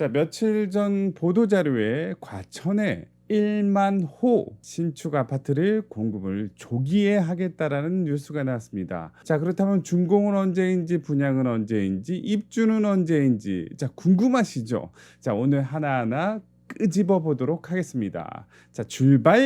자, 며칠 전 보도자료에 과천에 1만 호 신축 아파트를 공급을 조기에 하겠다라는 뉴스가 나왔습니다. 자, 그렇다면 준공은 언제인지 분양은 언제인지 입주는 언제인지 자, 궁금하시죠? 자, 오늘 하나하나 끄집어 보도록 하겠습니다. 자, 출발!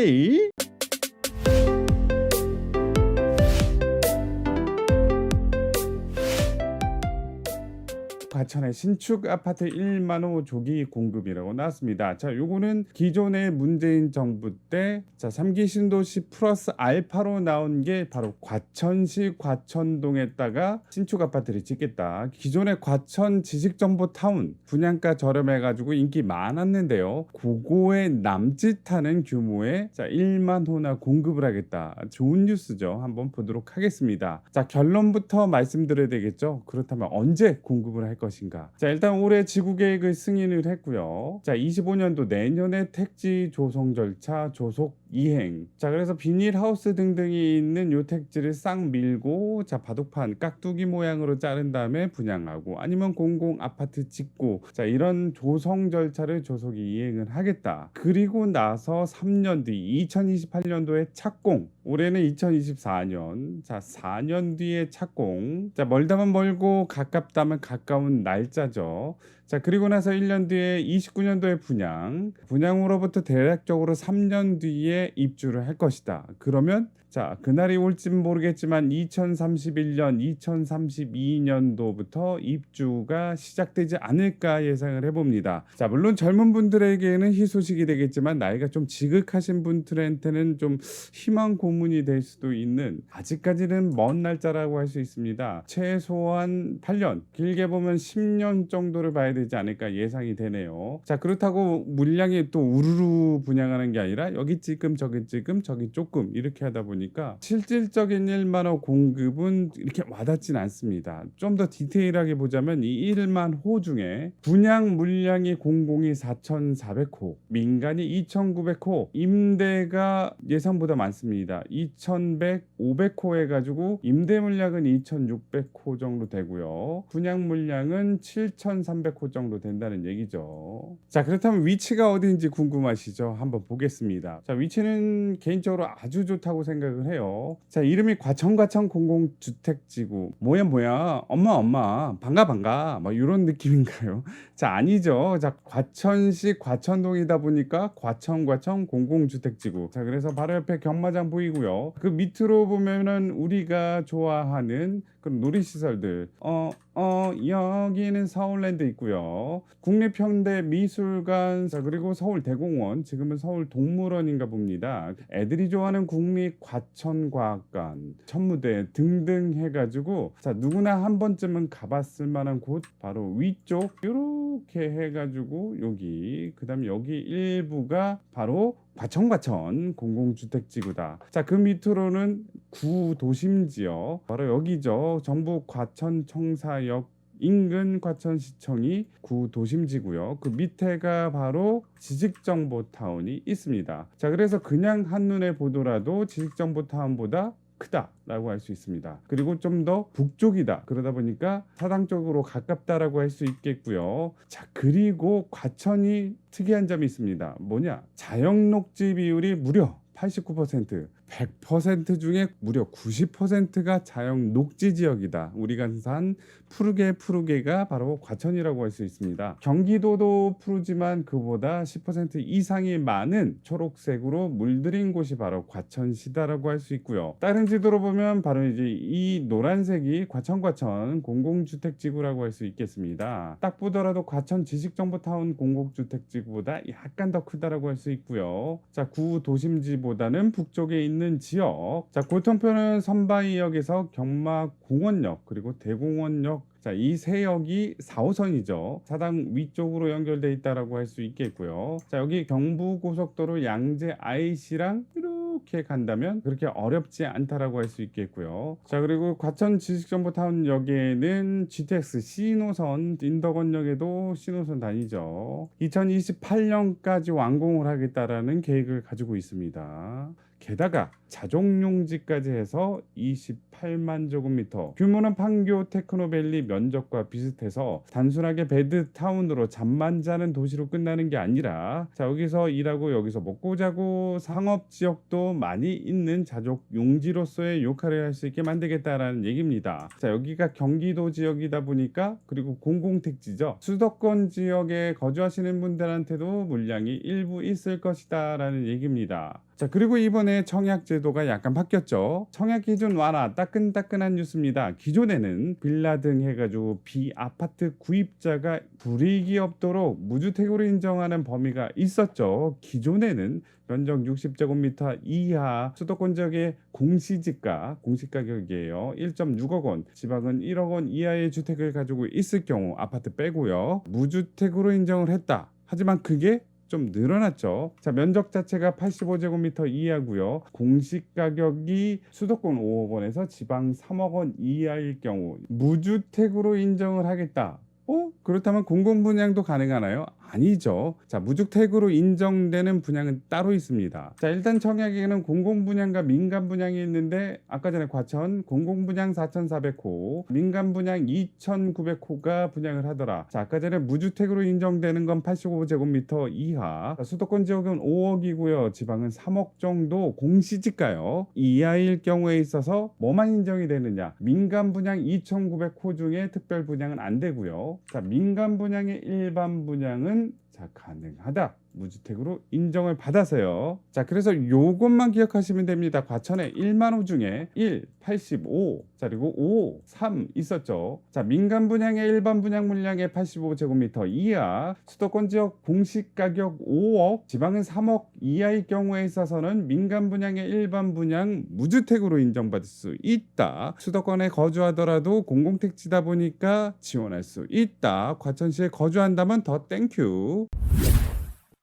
과천의 신축 아파트 1만 호 조기 공급이라고 나왔습니다. 자, 요거는 기존의 문재인 정부 때 자, 3기 신도시 플러스 알파로 나온 게 바로 과천시 과천동에다가 신축 아파트를 짓겠다. 기존의 과천 지식정보 타운 분양가 저렴해 가지고 인기 많았는데요. 그거에 남짓하는 규모의 자, 1만 호나 공급을 하겠다. 좋은 뉴스죠. 한번 보도록 하겠습니다. 자, 결론부터 말씀드려야 되겠죠. 그렇다면 언제 공급을 할 것인가? 자, 일단 올해 지구 계획을 승인을 했고요. 자, 25년도 내년에 택지 조성 절차 조속 이행. 자, 그래서 비닐하우스 등등이 있는 요 택지를 싹 밀고 자, 바둑판 깍두기 모양으로 자른 다음에 분양하고 아니면 공공 아파트 짓고 자, 이런 조성 절차를 조속히 이행을 하겠다. 그리고 나서 3년 뒤 2028년도에 착공. 올해는 2024년. 자, 4년 뒤에 착공. 자, 멀다면 멀고 가깝다면 가까운 날짜죠. 자, 그리고 나서 1년 뒤에 29년도에 분양. 분양으로부터 대략적으로 3년 뒤에 입주를 할 것이다. 그러면 자, 그날이 올진 모르겠지만 2031년, 2032년도부터 입주가 시작되지 않을까 예상을 해봅니다. 자, 물론 젊은 분들에게는 희소식이 되겠지만 나이가 좀 지극하신 분들한테는 좀 희망 고문이 될 수도 있는 아직까지는 먼 날짜라고 할 수 있습니다. 최소한 8년, 길게 보면 10년 정도를 봐야 되지 않을까 예상이 되네요. 자, 그렇다고 물량이 또 우르르 분양하는 게 아니라 여기 찔끔 저기 찔끔 저기 조금 이렇게 하다 보니 까 실질적인 1만 호 공급은 이렇게 와닿진 않습니다. 좀 더 디테일하게 보자면 이 1만 호 중에 분양 물량이 공공이 4,400호, 민간이 2,900호, 임대가 예상보다 많습니다. 2,100, 500호 해가지고 임대 물량은 2,600호 정도 되고요. 분양 물량은 7,300호 정도 된다는 얘기죠. 자 그렇다면 위치가 어디인지 궁금하시죠? 한번 보겠습니다. 자 위치는 개인적으로 아주 좋다고 생각을 해요. 자 이름이 과천과천 공공주택지구 뭐야 뭐야 엄마 엄마 반가 반가 뭐 이런 느낌인가요? 자 아니죠. 자 과천시 과천동이다 보니까 과천과천 공공주택지구. 자 그래서 바로 옆에 경마장 보이고요. 그 밑으로 보면은 우리가 좋아하는 그런 놀이시설들 어, 어, 여기는 서울랜드 있고요. 국립현대미술관, 자, 그리고 서울대공원, 지금은 서울동물원인가 봅니다. 애들이 좋아하는 국립과천과학관, 천무대 등등 해가지고, 자, 누구나 한 번쯤은 가봤을 만한 곳, 바로 위쪽, 이렇게 해가지고, 여기, 그 다음에 여기 일부가 바로 과천과천 공공주택지구다. 자, 그 밑으로는 구 도심 지역, 바로 여기죠. 전북 과천 청사역 인근 과천시청이 구 도심지고요. 그 밑에가 바로 지식정보타운이 있습니다. 자, 그래서 그냥 한눈에 보더라도 지식정보타운보다 크다라고 할 수 있습니다. 그리고 좀 더 북쪽이다. 그러다 보니까 사당 쪽으로 가깝다라고 할 수 있겠고요. 자, 그리고 과천이 특이한 점이 있습니다. 뭐냐? 자연 녹지 비율이 무려 89%, 100% 중에 무려 90%가 자연 녹지 지역이다. 우리가 산 푸르게 푸르게가 바로 과천이라고 할 수 있습니다. 경기도도 푸르지만 그보다 10% 이상이 많은 초록색으로 물들인 곳이 바로 과천시다라고 할 수 있고요. 다른 지도로 보면 바로 이제 이 노란색이 과천 과천 공공주택지구라고 할 수 있겠습니다. 딱 보더라도 과천 지식정보타운 공공주택지구보다 약간 더 크다라고 할 수 있고요. 자, 구 도심지보다는 북쪽에 있는 지역. 자, 교통편은 선바이역에서 경마공원역 그리고 대공원역 자, 이 세 역이 4호선이죠. 사당 위쪽으로 연결돼 있다라고 할 수 있겠고요. 자, 여기 경부고속도로 양재 IC랑 이렇게 간다면 그렇게 어렵지 않다라고 할 수 있겠고요. 자, 그리고 과천 지식정보타운 역에는 GTX C노선 인덕원역에도 C노선 다니죠. 2028년까지 완공을 하겠다라는 계획을 가지고 있습니다. 게다가 자족용지까지 해서 28만 제곱미터. 규모는 판교 테크노밸리 면적과 비슷해서 단순하게 베드타운으로 잠만 자는 도시로 끝나는 게 아니라 자 여기서 일하고 여기서 먹고 자고 상업지역도 많이 있는 자족용지로서의 역할을 할 수 있게 만들겠다라는 얘기입니다. 자 여기가 경기도 지역이다 보니까 그리고 공공택지죠. 수도권 지역에 거주하시는 분들한테도 물량이 일부 있을 것이다 라는 얘기입니다. 자 그리고 이번에 청약 제도 가 약간 바뀌었죠. 청약 기준 완화 따끈따끈한 뉴스입니다. 기존에는 빌라 등 해가지고 비아파트 구입자가 불이익이 없도록 무주택으로 인정하는 범위가 있었죠. 기존에는 면적 60제곱미터 이하 수도권 지역의 공시지가 공시가격이에요. 1.6억 원 지방은 1억 원 이하의 주택을 가지고 있을 경우 아파트 빼고요. 무주택으로 인정을 했다. 하지만 그게 좀 늘어났죠. 자, 면적 자체가 85제곱미터 이하고요. 공시 가격이 수도권 5억 원에서 지방 3억 원 이하일 경우 무주택으로 인정을 하겠다. 어? 그렇다면 공공 분양도 가능하나요? 아니죠. 자, 무주택으로 인정되는 분양은 따로 있습니다. 자, 일단 청약에는 공공 분양과 민간 분양이 있는데 아까 전에 과천 공공 분양 4,400호, 민간 분양 2,900호가 분양을 하더라. 자, 아까 전에 무주택으로 인정되는 건 85제곱미터 이하. 자, 수도권 지역은 5억이고요. 지방은 3억 정도 공시지가요. 이하일 경우에 있어서 뭐만 인정이 되느냐? 민간 분양 2,900호 중에 특별 분양은 안 되고요. 자, 민간 분양의 일반 분양은 자 가능하다. 무주택으로 인정을 받아서요. 자, 그래서 요것만 기억하시면 됩니다. 과천에 1만 호 중에 1, 85, 자, 그리고 5, 3 있었죠. 자, 민간 분양의 일반 분양 물량의 85제곱미터 이하, 수도권 지역 공시 가격 5억, 지방은 3억 이하의 경우에 있어서는 민간 분양의 일반 분양 무주택으로 인정받을 수 있다. 수도권에 거주하더라도 공공택지다 보니까 지원할 수 있다. 과천시에 거주한다면 더 땡큐.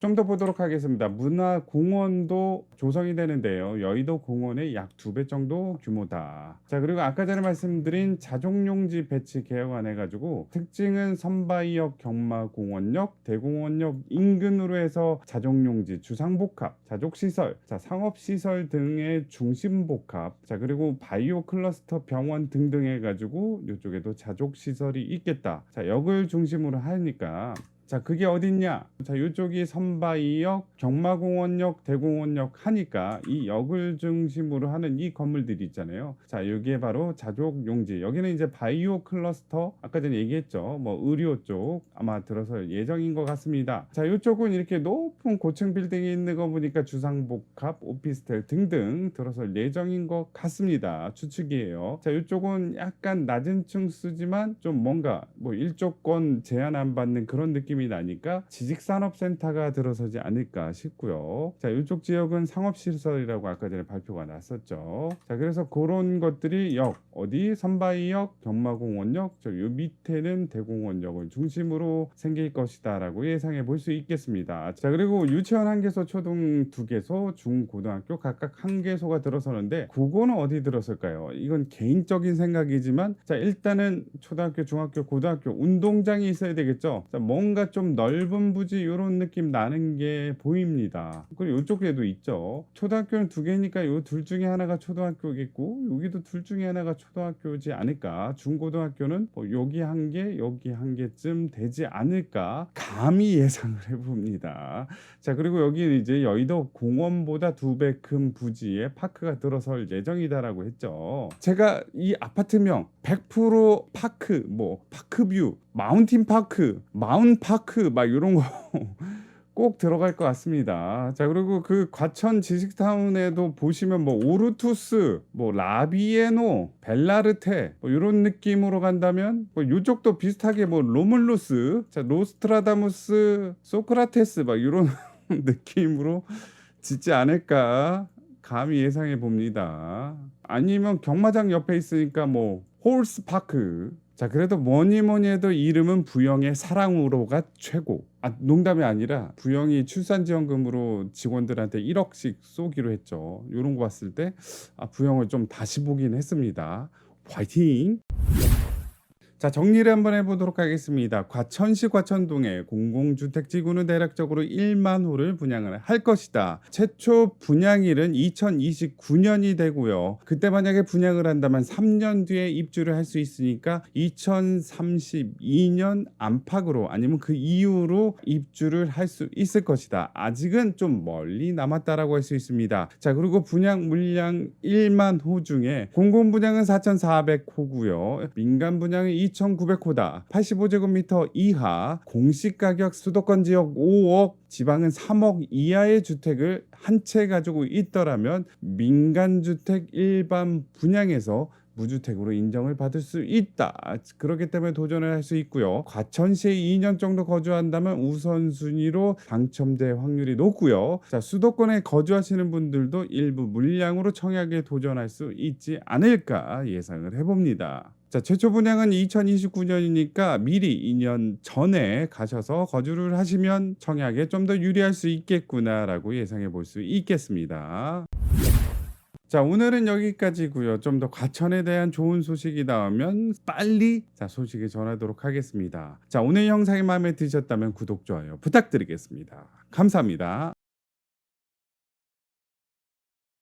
좀 더 보도록 하겠습니다. 문화공원도 조성이 되는데요. 여의도 공원의 약 두 배 정도 규모다. 자 그리고 아까 전에 말씀드린 자족용지 배치 개혁안 해 가지고 특징은 선바이역 경마공원역 대공원역 인근으로 해서 자족용지 주상복합 자족시설 자 상업시설 등의 중심복합 자 그리고 바이오 클러스터 병원 등등 해가지고 이쪽에도 자족시설이 있겠다. 자 역을 중심으로 하니까 자 그게 어딨냐? 자 이쪽이 선바이역 경마공원역 대공원역 하니까 이 역을 중심으로 하는 이 건물들이 있잖아요. 자 여기에 바로 자족 용지. 여기는 이제 바이오 클러스터. 아까 전에 얘기했죠? 뭐 의료 쪽 아마 들어설 예정인 것 같습니다. 자 이쪽은 이렇게 높은 고층 빌딩이 있는 거 보니까 주상복합 오피스텔 등등 들어설 예정인 것 같습니다. 추측이에요. 자 이쪽은 약간 낮은 층 수지만 좀 뭔가 뭐 일조권 제한 안 받는 그런 느낌이 나니까 지식산업센터가 들어서지 않을까 싶고요. 자, 이쪽 지역은 상업시설이라고 아까 전에 발표가 났었죠. 자, 그래서 그런 것들이 역, 어디 선바이역, 경마공원역, 저 요 밑에는 대공원역을 중심으로 생길 것이다 라고 예상해 볼 수 있겠습니다. 자, 그리고 유치원 한 개소, 초등 두 개소, 중, 고등학교 각각 한 개소가 들어서는데 그거는 어디 들었을까요? 이건 개인적인 생각이지만 자, 일단은 초등학교, 중학교, 고등학교 운동장이 있어야 되겠죠. 자, 뭔가 좀 넓은 부지 이런 느낌 나는 게 보입니다. 그리고 이쪽에도 있죠. 초등학교는 두 개니까 요 둘 중에 하나가 초등학교겠고 여기도 둘 중에 하나가 초등학교지 않을까. 중고등학교는 뭐 여기 한 개, 여기 한 개쯤 되지 않을까. 감히 예상을 해봅니다. 자 그리고 여기 이제 여의도 공원보다 두 배 큰 부지에 파크가 들어설 예정이다라고 했죠. 제가 이 아파트명 100% 파크 뭐 파크뷰 마운틴 파크 마운 파크 막 이런 거 꼭 들어갈 것 같습니다. 자 그리고 그 과천 지식타운에도 보시면 뭐 오르투스, 뭐 라비에노, 벨라르테 뭐 이런 느낌으로 간다면 뭐 이쪽도 비슷하게 뭐 로물루스, 자 노스트라다무스, 소크라테스 막 이런 느낌으로 짓지 않을까 감히 예상해 봅니다. 아니면 경마장 옆에 있으니까 뭐 홀스 파크. 자 그래도 뭐니 뭐니 해도 이름은 부영의 사랑으로가 최고. 아 농담이 아니라 부영이 출산지원금으로 직원들한테 1억씩 쏘기로 했죠. 이런 거 봤을 때 아, 부영을 좀 다시 보긴 했습니다. 화이팅! 자 정리를 한번 해보도록 하겠습니다. 과천시 과천동에 공공주택지구는 대략적으로 1만 호를 분양을 할 것이다. 최초 분양일은 2029년이 되고요. 그때 만약에 분양을 한다면 3년 뒤에 입주를 할 수 있으니까 2032년 안팎으로 아니면 그 이후로 입주를 할 수 있을 것이다. 아직은 좀 멀리 남았다라고 할 수 있습니다. 자 그리고 분양 물량 1만 호 중에 공공 분양은 4,400호고요. 민간 분양은 2,900호다. 85제곱미터 이하 공시 가격 수도권 지역 5억 지방은 3억 이하의 주택을 한 채 가지고 있더라면 민간 주택 일반 분양에서 무주택으로 인정을 받을 수 있다. 그렇기 때문에 도전을 할 수 있고요. 과천시에 2년 정도 거주한다면 우선순위로 당첨될 확률이 높고요. 자, 수도권에 거주하시는 분들도 일부 물량으로 청약에 도전할 수 있지 않을까 예상을 해봅니다. 자, 최초 분양은 2029년이니까 미리 2년 전에 가셔서 거주를 하시면 청약에 좀 더 유리할 수 있겠구나라고 예상해 볼 수 있겠습니다. 자 오늘은 여기까지고요. 좀 더 과천에 대한 좋은 소식이 나오면 빨리 자 소식을 전하도록 하겠습니다. 자 오늘 영상이 마음에 드셨다면 구독 좋아요 부탁드리겠습니다. 감사합니다.